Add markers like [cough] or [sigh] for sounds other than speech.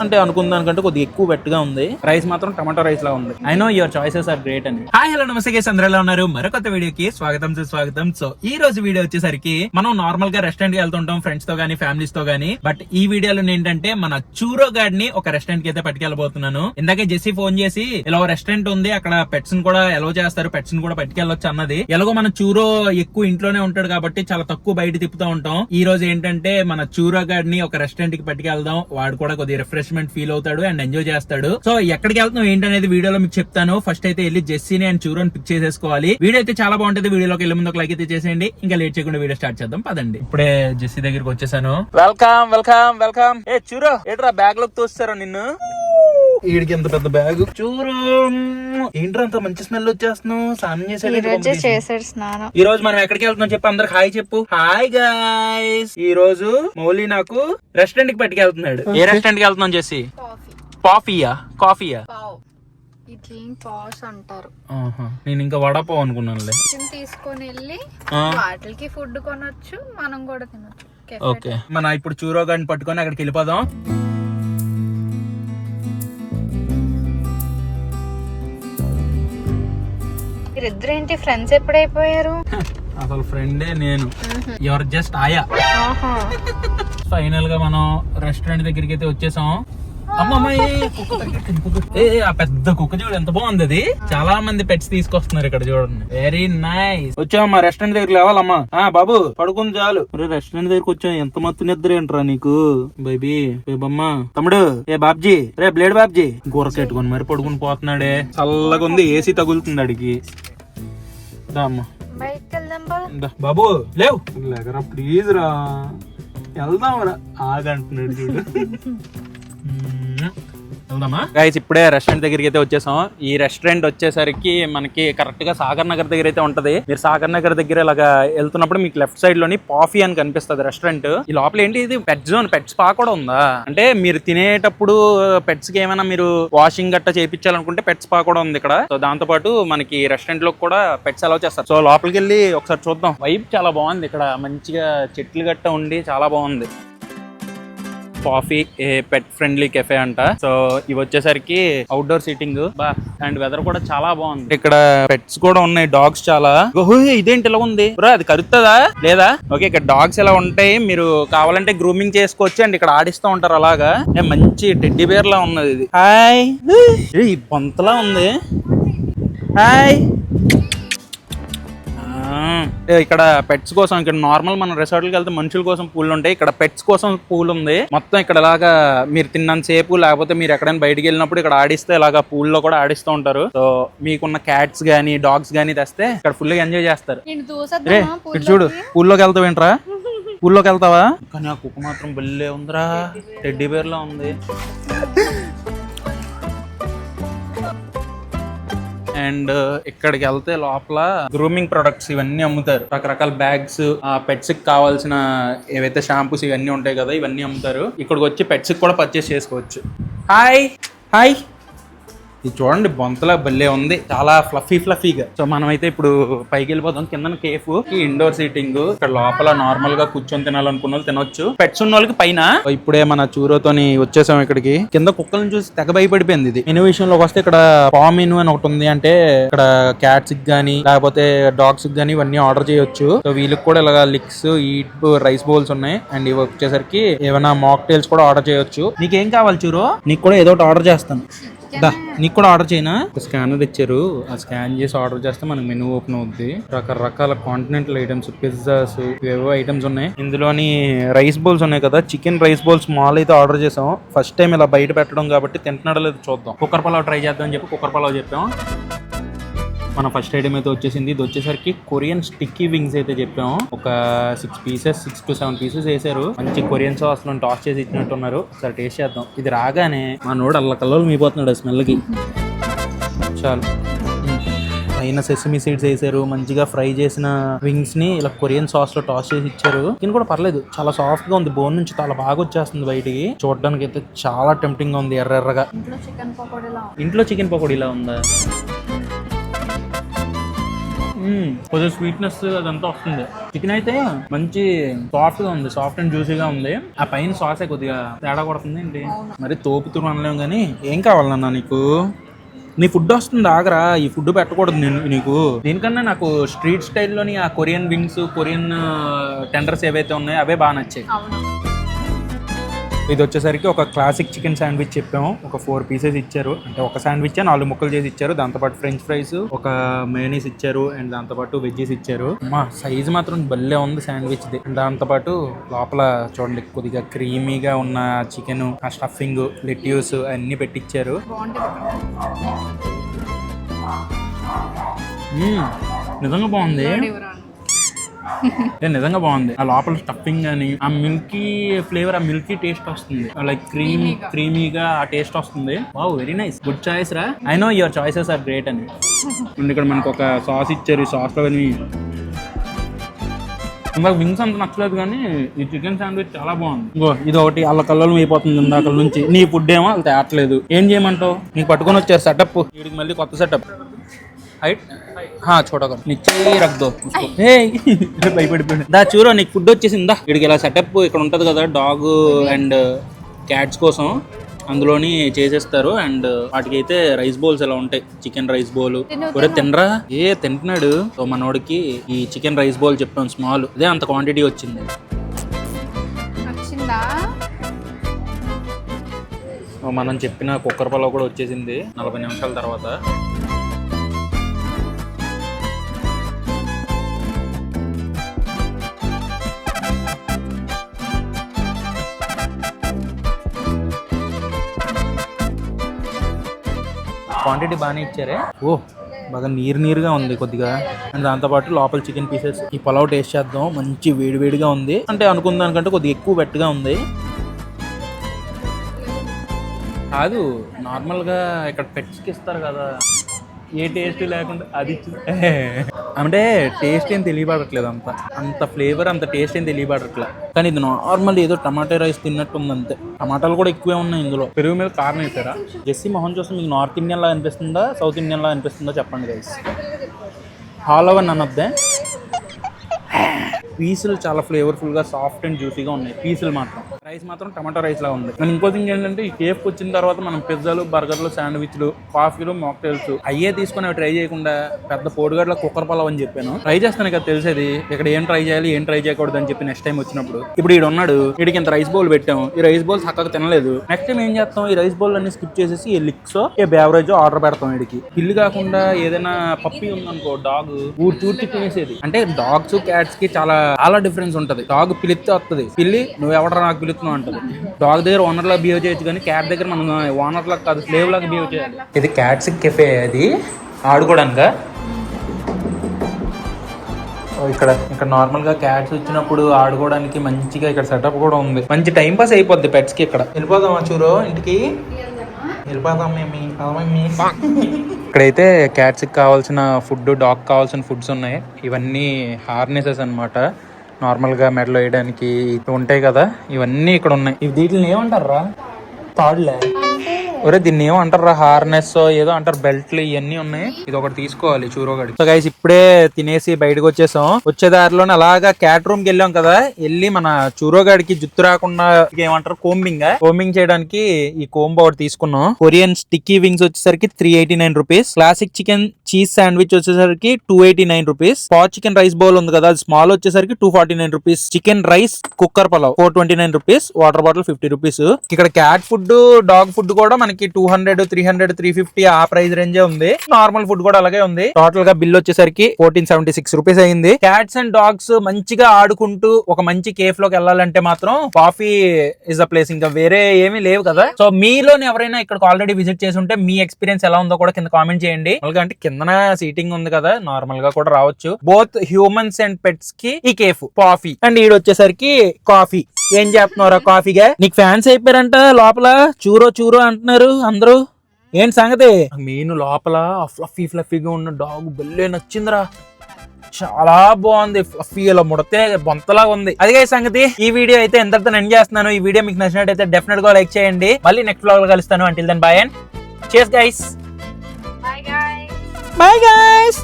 అంటే అనుకున్న దానికంటే కొద్దిగా ఎక్కువ వెట్గా ఉంది. రైస్ మాత్రం టమాటో రైస్ లా ఉంది. I know your choices are great అని. హాయ్ హలో నమస్తే గైస్ అందరూ ఎలా ఉన్నారు? మరొక వీడియోకి స్వాగతం సుస్వాగతం. సో ఈ రోజు వీడియో వచ్చేసరికి మనం నార్మల్గా రెస్టారెంట్కి వెళ్తుంటాం ఫ్రెండ్స్తో గానీ ఫ్యామిలీస్తో గానీ. బట్ ఈ వీడియోలో ఏంటంటే మన చూరో గార్డ్ని ఒక రెస్టారెంట్కి అయితే పట్టుకెళ్ళబోతున్నాను. ఇందాకే జెస్సీ ఫోన్ చేసి ఇలా రెస్టారెంట్ ఉంది అక్కడ పెట్స్ని కూడా ఎలో చేస్తారు పెట్స్ని కూడా పట్టుకెళ్ళొచ్చు అన్నది. ఎలాగో మన చూరో ఎక్కువ ఇంట్లోనే ఉంటాడు కాబట్టి చాలా తక్కువ బయట తిప్పుతూ ఉంటాం. ఈ రోజు ఏంటంటే మన చూరో గార్డ్ని ఒక రెస్టారెంట్కి పట్టుకెళ్దాం. వాడు కూడా కొద్దిగా రిఫ్రెష్మెంట్ ఫీల్ అవుతాడు అండ్ ఎంజాయ్ చేస్తాడు. సో ఎక్కడికి వెళ్తున్నాం ఏంటనేది వీడియోలో మీకు చెప్తాను. ఫస్ట్ అయితే వెళ్ళి జెస్సీని అండ్ చూరోని పిక్ చేసేసుకోవాలి. వీడియో అయితే చాలా బాగుంటుంది. వీడియోలోకి వెళ్ళే ముందు ఒక లైక్ అయితే చేసేయండి. ఇంకా లేట్ చేయకుండా వీడియో స్టార్ట్ చేద్దాం. పదండి. ఇప్పుడే జెస్సీ దగ్గరికి వచ్చేసాను. వెల్కమ్ వెల్కమ్ వెల్కమ్ ఏ చూరో ఏట్రా బ్యాగ్లోకి తోస్తారా నిన్ను? వీడికి ఎంత పెద్ద బ్యాగ్. చూరు ఏంట్రా అంత మంచి స్మెల్ వచ్చేస్తున్నావు? స్నానం ఈ రోజే చేసాడు చేశాడు స్నానం. ఈ రోజు మనం ఎక్కడికి వెళ్తున్నాం చెప్పు? అందరికి హాయ్ చెప్పు. Hi guys. ఈ రోజు మౌలి నాకు రెస్టారెంట్కి పట్టుకెళ్తున్నాడు. ఏ రెస్టారెంట్కి వెళ్తున్నాం చేసి కాఫీ. కాఫీయా? కాఫీయా? అంటారు. నేను ఇంకా వడపావ్ అనుకున్నానులే. చిన్న తీసుకొని వెళ్ళి. వాటికి ఫుడ్ కొనొచ్చు మనం కూడా తినొచ్చు. ఓకే. మన ఇప్పుడు చూరో గాని పట్టుకొని అక్కడికి వెళ్ళిపోదాం. మీరిద్దరు ఏంటి ఫ్రెండ్స్ ఎప్పుడైపోయారు? [laughs] అసలు ఫ్రెండే నేను. ఎవరు జస్ట్ ఆయా. ఫైనల్గా మనం రెస్టారెంట్ దగ్గరికి అయితే వచ్చేసాం. ఏ ఆ పెద్ద కుక్క చూడు ఎంత బాగుంది అది చాలా మంది పెట్స్ తీసుకొస్తున్నారు ఇక్కడ చూడండి. వెరీ నైస్ వచ్చామమ్మా రెస్టారెంట్ దగ్గరికి లేవాలమ్మా. ఆ బాబు పడుకుంది చాలు. రెస్టారెంట్ దగ్గరికి వచ్చాం ఎంత మత్తు నిద్ర ఏంట్రా నీకు? బేబీ బేబమ్మా తమ్ముడు ఏ బాబ్జీ రే బ్లేడ్ బాబ్జీ. కూరకెట్టుకొని మరి పడుకుని పోతున్నాడే. చల్లగా ఉంది ఏసీ తగులుతుంది అడిగి బాబు లేవు. లేకరా ప్లీజ్ రా. వెళ్దాం రా. ఆగంటున్నాడు చూడు. [laughs] వెళ్దామా? గైస్ ఇప్పుడే రెస్టారెంట్ దగ్గరికి అయితే వచ్చేసాం. ఈ రెస్టారెంట్ వచ్చేసరికి మనకి కరెక్ట్గా సాగర్ నగర్ దగ్గర అయితే ఉంటది. మీరు సాగర్ నగర్ దగ్గర ఇలాగా వెళ్తున్నప్పుడు మీకు లెఫ్ట్ సైడ్లోని పాఫీ అని కనిపిస్తుంది రెస్టారెంట్ ఈ లోపల ఏంటి? ఇది పెట్ జోన్ పెట్స్ స్పా కూడా ఉందా? అంటే మీరు తినేటప్పుడు పెట్స్కి ఏమైనా మీరు వాషింగ్ గట్ట చేయించాలనుకుంటే పెట్ స్పా కూడా ఉంది ఇక్కడ. సో దాంతో పాటు మనకి రెస్టారెంట్లో కూడా పెట్స్ అలౌ చేస్తారు. సో లోపలికి వెళ్ళి ఒకసారి చూద్దాం. వైబ్ చాలా బాగుంది ఇక్కడ. మంచిగా చెట్లు గట్ట ఉండి చాలా బాగుంది. Coffee a pet friendly cafe అంట. సో ఇవి వచ్చేసరికి అవుట్డోర్ సీటింగ్ బా అండ్ వెదర్ కూడా చాలా బాగుంది. ఇక్కడ పెట్స్ కూడా ఉన్నాయి డాగ్స్ చాలా. ఓహో ఇదేంటి ఇలా ఉంది? అది కరుతుందా లేదా? ఓకే ఇక్కడ డాగ్స్ ఎలా ఉంటాయి? మీరు కావాలంటే గ్రూమింగ్ చేసుకోవచ్చు అండ్ ఇక్కడ ఆడిస్తూ ఉంటారు అలాగా. మంచి టెడ్డీ బేర్ లా ఉన్నది ఇది. హాయ్ ఈ బొంతలా ఉంది. హాయ్ ఇక్కడ పెట్స్ కోసం ఇక్కడ నార్మల్ మన రిసార్ట్కి వెళ్తే మనుషుల కోసం పూల్ ఉంటాయి. ఇక్కడ పెట్స్ కోసం పూల్ ఉంది. మొత్తం ఇక్కడ ఇలాగా మీరు తిన్నంత సేపు లేకపోతే మీరు ఎక్కడైనా బయటికి వెళ్ళినప్పుడు ఇక్కడ ఆడిస్తే ఇలాగా పూల్లో కూడా ఆడిస్తూ ఉంటారు. సో మీకున్న క్యాట్స్ గానీ డాగ్స్ గానీ తెస్తే ఇక్కడ ఫుల్గా ఎంజాయ్ చేస్తారు. రే చూడు పూల్లోకి? వెళ్తావు ఏంట్రా? [laughs] పూల్లోకి వెళ్తావా? కానీ ఆ కుక్క మాత్రం బల్లే ఉందిరా. టెడ్డీ బేర్ లా ఉంది. [laughs] అండ్ uh, ఇక్కడికి వెళ్తే లోపల గ్రూమింగ్ ప్రొడక్ట్స్ ఇవన్నీ అమ్ముతారు. రకరకాల బ్యాగ్స్ ఆ పెట్స్కి కావాల్సిన ఏవైతే షాంపూస్ ఇవన్నీ ఉంటాయి కదా ఇవన్నీ అమ్ముతారు. ఇక్కడికి వచ్చి పెట్స్కి కూడా పర్చేస్ చేసుకోవచ్చు. హాయ్ హాయ్ ఇది చూడండి బొంతలా భలే ఉంది. చాలా ఫ్లఫీ ఫ్లఫీగా సో మనం అయితే ఇప్పుడు పైకి వెళ్ళిపోతాం కింద కేఫ్ ఇండోర్ సీటింగ్ ఇక్కడ లోపల నార్మల్గా కూర్చొని తినాలనుకున్న వాళ్ళు తినొచ్చు. పెట్స్ ఉన్న వాళ్ళకి పైన. ఇప్పుడే మన చూరోతోని వచ్చేసాం ఇక్కడికి. కింద కుక్కలను చూసి తెగ భయపడిపోయింది ఇది. మెనూ విషయంలోకి వస్తే ఇక్కడ పామిను అని ఒకటి ఉంది అంటే ఇక్కడ క్యాట్స్కి గానీ లేకపోతే డాగ్స్కి గానీ ఇవన్నీ ఆర్డర్ చేయొచ్చు. సో వీళ్ళకి కూడా ఇలాగా లిక్స్ ఈట్ రైస్ బౌల్స్ ఉన్నాయి. అండ్ ఇవి వచ్చేసరికి ఏమైనా మాక్ టైల్స్ కూడా ఆర్డర్ చేయొచ్చు. నీకేం కావాలి చూరో? నీకు కూడా ఏదో ఒకటి ఆర్డర్ చేస్తాను. దా నీకు కూడా ఆర్డర్ చేయనా? స్కానర్ ఇచ్చారు. ఆ స్కాన్ చేసి ఆర్డర్ చేస్తే మనకి మెనూ ఓపెన్ అవుద్ది. రకరకాల కాంటినెంటల్ ఐటమ్స్ పిజ్జాస్ ఏవో ఐటమ్స్ ఉన్నాయి. ఇందులోని రైస్ బౌల్స్ ఉన్నాయి కదా చికెన్ రైస్ బౌల్స్ మాల్ అయితే ఆర్డర్ చేసాం. ఫస్ట్ టైం ఇలా బయట పెట్టడం కాబట్టి తింటున్నాడో లేదో చూద్దాం. కుక్కర్ పలావ్ ట్రై చేద్దాం అని చెప్పి కుక్కర్ పలావ్ చెప్పాం. మన ఫస్ట్ ఐటమ్ అయితే వచ్చేసింది. ఇది వచ్చేసరికి కొరియన్ స్టిక్కీ వింగ్స్ అయితే చెప్పాము. ఒక six pieces six to seven pieces వేసారు మంచి కొరియన్ సాస్లో టాస్ చేసి ఇచ్చినట్టున్నారు. ఒకసారి టేస్ట్ చేద్దాం. ఇది రాగానే మా నోడు అల్ల కల్లో మీపోతున్నాడు స్మెల్కి. చాలు. పైన సెసమి సీడ్స్ వేసారు మంచిగా ఫ్రై చేసిన వింగ్స్ని ఇలా కొరియన్ సాస్లో టాస్ చేసి ఇచ్చారు. దీని కూడా పర్లేదు. చాలా సాఫ్ట్గా ఉంది. బోన్ నుంచి చాలా బాగా వచ్చేస్తుంది బయటికి. చూడడానికి అయితే చాలా టెంప్టింగ్గా ఉంది ఎర్ర ఎర్రగా. ఇంట్లో చికెన్ పకోడీ ఇలా ఉందా? కొద్దిగా స్వీట్నెస్ అదంతా వస్తుంది. చికెన్ అయితే మంచి సాఫ్ట్గా ఉంది సాఫ్ట్ అండ్ జ్యూసీగా ఉంది. ఆ పైన సాస్ కొద్దిగా తేడా కొడుతుంది ఏంటి? మరి తోపుతురు అనలేము కానీ ఏం కావాలన్నా నీకు? నీ ఫుడ్ వస్తుంది ఆగరా. ఈ ఫుడ్ పెట్టకూడదు నేను నీకు. దీనికన్నా నాకు స్ట్రీట్ స్టైల్లోని ఆ కొరియన్ వింగ్స్ కొరియన్ టెండర్స్ ఏవైతే ఉన్నాయో అవే బాగా నచ్చాయి. ఇది వచ్చేసరికి ఒక క్లాసిక్ చికెన్ శాండ్విచ్ చెప్పాము. ఒక ఫోర్ పీసెస్ ఇచ్చారు. అంటే ఒక శాండ్విచ్ నాలుగు ముక్కలు చేసి ఇచ్చారు. దాంతోపాటు ఫ్రెంచ్ ఫ్రైస్ ఒక మేనీస్ ఇచ్చారు. అండ్ దాంతోపాటు వెజ్జెస్ ఇచ్చారు. మా సైజ్ మాత్రం భలే ఉంది శాండ్విచ్ ది. అండ్ దాంతోపాటు లోపల చూడండి కొద్దిగా క్రీమీగా ఉన్న చికెన్ ఆ స్టఫింగ్ లెట్యూస్ అన్ని పెట్టించారు. నిజంగా బాగుంది. [laughs] ఏ, నిజంగా బాగుంది. ఆ లోపల స్టఫింగ్ అని ఆ మిల్కీ ఫ్లేవర్ ఆ మిల్కీ టేస్ట్ వస్తుంది. లైక్ క్రీమ్ క్రీమీగా ఆ టేస్ట్ వస్తుంది. Wow very nice good choice రా. I know your choices are great అని. అండ్ ఇక్కడ మనకు ఒక సాస్ ఇచ్చారు. ఈ సాస్లో ఇంకా వింగ్స్ అంత నచ్చలేదు కానీ ఈ చికెన్ శాండ్విచ్ చాలా బాగుంది. ఇంకో ఇది ఒకటి వాళ్ళ కళ్ళలో అయిపోతుంది ఇందాక నుంచి. నీ ఫుడ్ ఏమో వాళ్ళు తేట్లేదు ఏం చేయమంటావు? నీకు పట్టుకొని వచ్చారు సెటప్ వీడికి మళ్ళీ కొత్త సెటప్ హైట్ హా చూడగా నిచ్చే రక్ దో భయపడిపోయాడు దా చూరు నీకు ఫుడ్ వచ్చేసిందా. వీడికి ఇలా సెటప్ ఇక్కడ ఉంటది కదా డాగ్ అండ్ క్యాట్స్ కోసం. అందులోని చేసేస్తారు. అండ్ వాటికి అయితే రైస్ బౌల్స్ ఎలా ఉంటాయి? చికెన్ రైస్ బౌల్ ఒరే తినరా? ఏ తింటున్నాడు? సో మనోడికి ఈ చికెన్ రైస్ బౌల్ చెప్పాం స్మాల్ అదే అంత క్వాంటిటీ వచ్చింది. మనం చెప్పిన కుక్కర్ పలావ్ కూడా వచ్చేసింది. నలభై నిమిషాల తర్వాత. క్వాంటిటీ బాగానే ఇచ్చారే. ఓ బాగా నీరు నీరుగా ఉంది కొద్దిగా. అండ్ దాంతోపాటు లోపల చికెన్ పీసెస్ ఈ పలావ్ టేస్ట్ చేద్దాం. మంచి వేడివేడిగా ఉంది. అంటే అనుకున్న దానికంటే కొద్దిగా ఎక్కువ బెట్టుగా ఉంది. కాదు నార్మల్గా ఇక్కడ పెట్స్కి ఇస్తారు కదా. ఏ టేస్ట్ లేకుండా అది [laughs] అంటే టేస్ట్ ఏం తెలియబడట్లేదు అంత. అంత ఫ్లేవర్ అంత టేస్ట్ ఏం తెలియబడట్లేదు కానీ ఇది నార్మల్ ఏదో టమాటా రైస్ తిన్నట్టు ఉంది అంతే. టమాటాలు కూడా ఎక్కువే ఉన్నాయి ఇందులో. పెరుగు మీద కారణం వేసారా? జెస్సీ మొహం చూస్తే మీకు నార్త్ ఇండియన్ లా అనిపిస్తుందా సౌత్ ఇండియన్ లా అనిపిస్తుందా చెప్పండి guys all over none of the పీసులు చాలా ఫ్లేవర్ఫుల్గా సాఫ్ట్ అండ్ జ్యూసీగా ఉన్నాయి. పీసులు మాత్రం. రైస్ మాత్రం టమాటో రైస్ లా ఉంది. అండ్ ఇంకో థింగ్ ఏంటంటే ఈ కేఫ్ వచ్చిన తర్వాత మనం పిజ్జాలు బర్గర్లు శాండ్విచ్లు కాఫీలు మాక్టైల్స్ అయ్యే తీసుకుని అవి ట్రై చేయకుండా పెద్ద పోటుగాడ్ల కుక్కర్ పొలం అని చెప్పాను. ట్రై చేస్తాను కదా తెలిసేది ఇక్కడ ఏం ట్రై చేయాలి ఏం ట్రై చేయకూడదు అని చెప్పి నెక్స్ట్ టైం వచ్చినప్పుడు. ఇప్పుడు ఈడు ఉన్నాడు వీడికి ఇంత రైస్ బౌల్ పెట్టాం ఈ రైస్ బౌల్ చక్కగా తినలేదు. నెక్స్ట్ టైం ఏం చేస్తాం ఈ రైస్ బౌల్ అన్ని స్కిప్ చేసేసి ఏ లిక్స్ ఏ బేవరేజ్ ఆర్డర్ పెడతాం వీడికి పిల్లి కాకుండా ఏదైనా పప్పి ఉందనుకో డాగ్ ఊరు చూర్చి తినేసేది. అంటే డాగ్స్ క్యాట్స్కి చాలా చాలా డిఫరెన్స్ ఉంటది. డాగ్ పిలిస్తే వస్తుంది పిల్లి నువ్వు ఎవడరా నాకు పిలుస్తున్నావు అంటది డాగ్ దగ్గర ఓనర్ లాగా బిహేవ్ చేయొచ్చు కానీ క్యాట్ దగ్గర మనం ఓనర్ లాగా కాదు స్లేవ్ లాగా బిహేవ్ చేయాలి. ఇది క్యాట్స్ కెఫే అది ఆడుకోవడానికా? ఇక్కడ ఇక్కడ నార్మల్గా క్యాట్స్ వచ్చినప్పుడు ఆడుకోవడానికి మంచిగా ఇక్కడ సెటప్ కూడా ఉంది. మంచి టైం పాస్ అయిపోద్ది పెట్స్కి ఇక్కడ. వెళ్ళిపోదామా చూరు ఇంటికి? వెళ్ళిపోదాం మేము ఇక్కడైతే క్యాట్స్కి కావాల్సిన ఫుడ్ డాగ్ కావాల్సిన ఫుడ్స్ ఉన్నాయి. ఇవన్నీ హార్నెసెస్ అన్నమాట. నార్మల్గా మెడలో వేయడానికి ఉంటాయి కదా ఇవన్నీ ఇక్కడ ఉన్నాయి. ఇవి వీటిని ఏమంటారా తాడులే. ఒరే దీన్ని ఏమంటారా హార్నెస్ ఏదో అంటారు బెల్ట్లు ఇవన్నీ ఉన్నాయి. ఇది ఒకటి తీసుకోవాలి చూరోగాడి సో గైస్ ఇప్పుడే తినేసి బయటకు వచ్చేసాం. వచ్చే దారిలోనే అలాగా క్యాట్ రూమ్కి వెళ్ళాం కదా వెళ్ళి మన చూరోగాడికి జుత్తు రాకుండా ఏమంటారు కోంబింగ్ కోంబింగ్ చేయడానికి ఈ కోంబ్ ఒకటి తీసుకున్నాం. కొరియన్ స్టిక్కీ వింగ్స్ వచ్చేసరికి three eighty nine rupees classic chicken cheese sandwich వచ్చేసరికి టూ ఎయిటీ నైన్ రూపీస్ పాచ్ చికెన్ రైస్ బౌల్ ఉంది కదా అది స్మాల్ వచ్చేసరికి two forty nine rupees chicken rice cooker pulao four twenty nine rupees water bottle fifty rupees ఇక్కడ cat food dog food కూడా మనకి two hundred three hundred three fifty ఆ price రేంజే ఉంది. నార్మల్ ఫుడ్ కూడా అలాగే ఉంది. టోటల్గా బిల్ వచ్చేసరికి ఫోర్టీన్ సెవెంటీ సిక్స్ రూపీస్ అయింది. క్యాట్స్ అండ్ డాగ్స్ మంచిగా ఆడుకుంటూ ఒక మంచి కేఫ్లోకి వెళ్ళాలంటే మాత్రం కాఫీ ఇస్ అ ప్లేస్ ఇంకా వేరే ఏమీ లేవు కదా. సో మీలోని ఎవరైనా ఇక్కడ ఆల్రెడీ విజిట్ చేసి ఉంటే మీ ఎక్స్పీరియన్స్ ఎలా ఉందో కూడా కింద కామెంట్ చేయండి. అలాగే అంటే కిందన సీటింగ్ ఉంది కదా నార్మల్గా కూడా రావచ్చు. బోత్ హ్యూమన్స్ అండ్ పెట్స్కి ఈ కేఫ్ కాఫీ అండ్ ఈడ వచ్చేసరికి కాఫీ ఏం చేస్తున్నారా కాఫీగా నీకు ఫ్యాన్స్ అయిపోయారంట లోపల? చూరో చూరో అంటున్నారు అందరూ. ఏంటి సంగతి? మెయిన్ లోపల ఫ్లఫీ ఫ్లఫీగా ఉన్న డాగ్ బెల్లే నచ్చిందిరా. చాలా బాగుంది ఫ్లఫీ ఇలా ముడితే బొంతలా ఉంది. అదిగే సంగతి ఈ వీడియో అయితే ఎంతటితో ఎండ్ చేస్తున్నాను. ఈ వీడియో మీకు నచ్చినట్టయితే డెఫినెట్గా లైక్ చేయండి. మళ్ళీ నెక్స్ట్ వ్లాగ్లో కలుస్తాను. అంటిల్ దెన్ బాయ్ అండ్ చేస్ guys bye guy bye guys